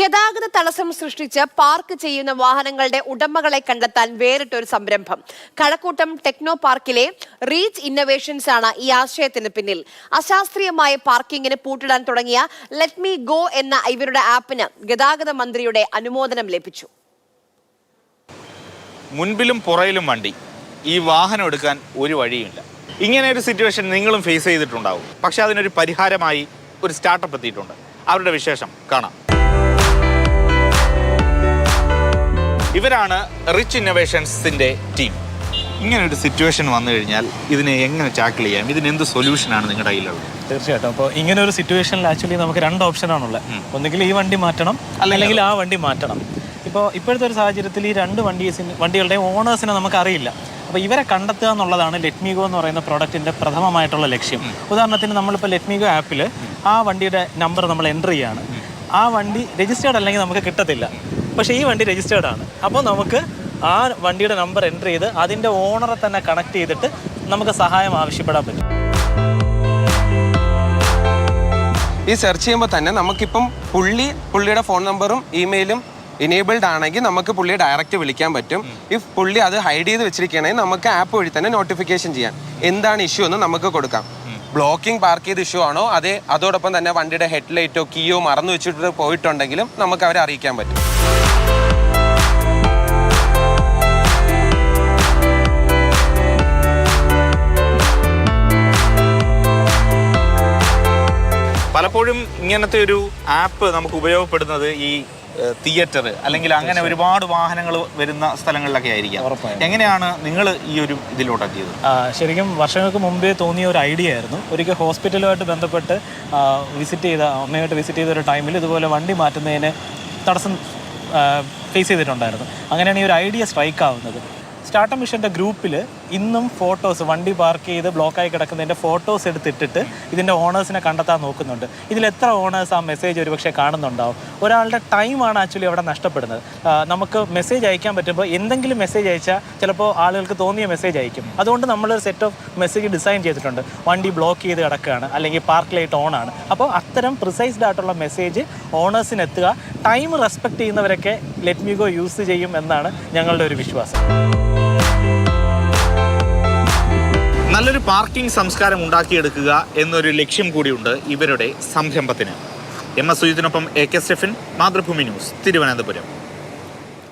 ഗതാഗത തടസ്സം സൃഷ്ടിച്ച് പാർക്ക് ചെയ്യുന്ന വാഹനങ്ങളുടെ ഉടമകളെ കണ്ടെത്താൻ വേറിട്ടൊരു സംരംഭം. കഴക്കൂട്ടം ടെക്നോ പാർക്കിലെ റീച്ച് ഇന്നവേഷൻസ് ആണ് ഈ ആശയത്തിന് പിന്നിൽ. അശാസ്ത്രീയമായ പാർക്കിങ്ങിന് പൂട്ടിടാൻ തുടങ്ങിയ ലെറ്റ് മീ ഗോ എന്ന ഇവരുടെ ആപ്പിന് ഗതാഗത മന്ത്രിയുടെ അനുമോദനം ലഭിച്ചു. മുൻപിലും പുറയിലും വണ്ടി. ഈ വാഹനം എടുക്കാൻ ഒരു വഴിയുമില്ല. ഇങ്ങനെ ഒരു സിറ്റുവേഷൻ നിങ്ങളും ഫേസ് ചെയ്തിട്ടുണ്ടാവും. പക്ഷെ അതിനൊരു പരിഹാരമായി ഒരു സ്റ്റാർട്ടപ്പ് എത്തിയിട്ടുണ്ട്. അവരുടെ വിശേഷം കാണാം. ഇവരാണ് റിച്ച് ഇന്നോവേഷൻസിന്റെ ടീം ഇങ്ങനെ ഒരു സിറ്റുവേഷൻ വന്നു കഴിഞ്ഞാൽ ഇതിനെ എങ്ങനെ ടാക്കിൾ ചെയ്യാം? ഇതിന് എന്ത് സൊല്യൂഷനാണ് നിങ്ങളുടെ കയ്യിലുള്ളത്? തീർച്ചയായിട്ടും. അപ്പോൾ ഇങ്ങനെ ഒരു സിറ്റുവേഷനിൽ ആക്ച്വലി നമുക്ക് രണ്ട് ഓപ്ഷൻ ആണുള്ളത്. ഒന്നുകിൽ ഈ വണ്ടി മാറ്റണം അല്ലെങ്കിൽ ആ വണ്ടി മാറ്റണം. ഇപ്പോൾ ഇപ്പോഴത്തെ ഒരു സാഹചര്യത്തിൽ ഈ രണ്ട് വണ്ടീസിന് വണ്ടികളുടെ ഓണേഴ്സിനെ നമുക്ക് അറിയില്ല. അപ്പോൾ ഇവരെ കണ്ടെത്തുക എന്നുള്ളതാണ് ലെറ്റ്മിഗോ എന്ന് പറയുന്ന പ്രോഡക്റ്റിന്റെ പ്രഥമമായിട്ടുള്ള ലക്ഷ്യം. ഉദാഹരണത്തിന് നമ്മളിപ്പോൾ ലെറ്റ്മിഗോ ആപ്പിൽ ആ വണ്ടിയുടെ നമ്പർ നമ്മൾ എന്റർ ചെയ്യാണ്. ആ വണ്ടി രജിസ്റ്റേർഡ് അല്ലെങ്കിൽ നമുക്ക് കിട്ടത്തില്ല. പക്ഷേ ഈ വണ്ടി രജിസ്റ്റേർഡ് ആണ്. അപ്പോൾ നമുക്ക് ആ വണ്ടിയുടെ നമ്പർ എന്റർ ചെയ്ത് അതിന്റെ ഓണറെ തന്നെ കണക്ട് ചെയ്തിട്ട് നമുക്ക് സഹായം ആവശ്യപ്പെടാൻ പറ്റും. ഈ സെർച്ച് ചെയ്യുമ്പോൾ തന്നെ നമുക്കിപ്പം പുള്ളി പുള്ളിയുടെ ഫോൺ നമ്പറും ഇമെയിലും ഇനേബിൾഡ് ആണെങ്കിൽ നമുക്ക് പുള്ളിയെ ഡയറക്റ്റ് വിളിക്കാൻ പറ്റും. ഇഫ് പുള്ളി അത് ഹൈഡ് ചെയ്ത് വെച്ചിരിക്കുകയാണെങ്കിൽ നമുക്ക് ആപ്പ് വഴി തന്നെ നോട്ടിഫിക്കേഷൻ ചെയ്യാം. എന്താണ് ഇഷ്യൂ എന്ന് നമുക്ക് കൊടുക്കാം. ബ്ലോക്കിംഗ് പാർക്ക് ചെയ്ത് ഇഷ്യൂ ആണോ? അതേ അതോടൊപ്പം തന്നെ വണ്ടിയുടെ ഹെഡ്ലൈറ്റോ കീയോ മറന്നു വെച്ചിട്ട് പോയിട്ടുണ്ടെങ്കിലും നമുക്ക് അവരെ അറിയിക്കാൻ പറ്റും. പലപ്പോഴും ഇങ്ങനത്തെ ഒരു ആപ്പ് നമുക്ക് ഉപയോഗപ്പെടുന്നത് ഈ തിയേറ്റർ അല്ലെങ്കിൽ അങ്ങനെ ഒരുപാട് വാഹനങ്ങൾ വരുന്ന സ്ഥലങ്ങളിലൊക്കെ ആയിരിക്കാം. എങ്ങനെയാണ് നിങ്ങൾ ഈ ഒരു ഇതിലോട്ട് എത്തിയത് ശരിക്കും വർഷങ്ങൾക്ക് മുമ്പേ തോന്നിയ ഒരു ഐഡിയ ആയിരുന്നു. ഒരിക്കൽ ഹോസ്പിറ്റലുമായിട്ട് ബന്ധപ്പെട്ട് വിസിറ്റ് ചെയ്ത അമ്മയായിട്ട് വിസിറ്റ് ചെയ്ത ഒരു ടൈമിൽ ഇതുപോലെ വണ്ടി മാറ്റുന്നതിന് തടസ്സം ഫേസ് ചെയ്തിട്ടുണ്ടായിരുന്നു. അങ്ങനെയാണ് ഈ ഒരു ഐഡിയ സ്ട്രൈക്ക് ആവുന്നത്. സ്റ്റാർട്ടപ്പ് മിഷന്റെ ഗ്രൂപ്പിൽ ഇന്നും ഫോട്ടോസ് വണ്ടി പാർക്ക് ചെയ്ത് ബ്ലോക്കായി കിടക്കുന്നതിന്റെ ഫോട്ടോസ് എടുത്തിട്ടിട്ട് ഇതിന്റെ ഓണേഴ്സിനെ കണ്ടെത്താൻ നോക്കുന്നുണ്ട്. ഇതിൽ എത്ര ഓണേഴ്സ് ആ മെസ്സേജ് ഒരുപക്ഷെ കാണുന്നുണ്ടാവും? ഒരാളുടെ ടൈമാണ് ആക്ച്വലി അവിടെ നഷ്ടപ്പെടുന്നത്. നമുക്ക് മെസ്സേജ് അയക്കാൻ പറ്റുമ്പോൾ എന്തെങ്കിലും മെസ്സേജ് അയച്ചാൽ ചിലപ്പോൾ ആളുകൾക്ക് തോന്നിയ മെസ്സേജ് അയക്കും. അതുകൊണ്ട് നമ്മളൊരു സെറ്റ് ഓഫ് മെസ്സേജ് ഡിസൈൻ ചെയ്തിട്ടുണ്ട്. വണ്ടി ബ്ലോക്ക് ചെയ്ത് കിടക്കുകയാണ് അല്ലെങ്കിൽ പാർക്ക് ലൈറ്റ് ഓൺ ആണ്. അപ്പോൾ അത്തരം പ്രിസൈസ്ഡ് ആയിട്ടുള്ള മെസ്സേജ് ഓണേഴ്സിന് എത്തുക ടൈം റെസ്പെക്ട് ചെയ്യുന്നവരൊക്കെ ലെറ്റ് മി ഗോ യൂസ് ചെയ്യും എന്നാണ് ഞങ്ങളുടെ ഒരു വിശ്വാസം. നല്ലൊരു പാർക്കിംഗ് സംസ്കാരം ഉണ്ടാക്കിയെടുക്കുക എന്നൊരു ലക്ഷ്യം കൂടിയുണ്ട് ഇവരുടെ സംരംഭത്തിന്. M S സുജിത്തിനൊപ്പം A K Steffin Mathrubhumi news Thiruvananthapuram.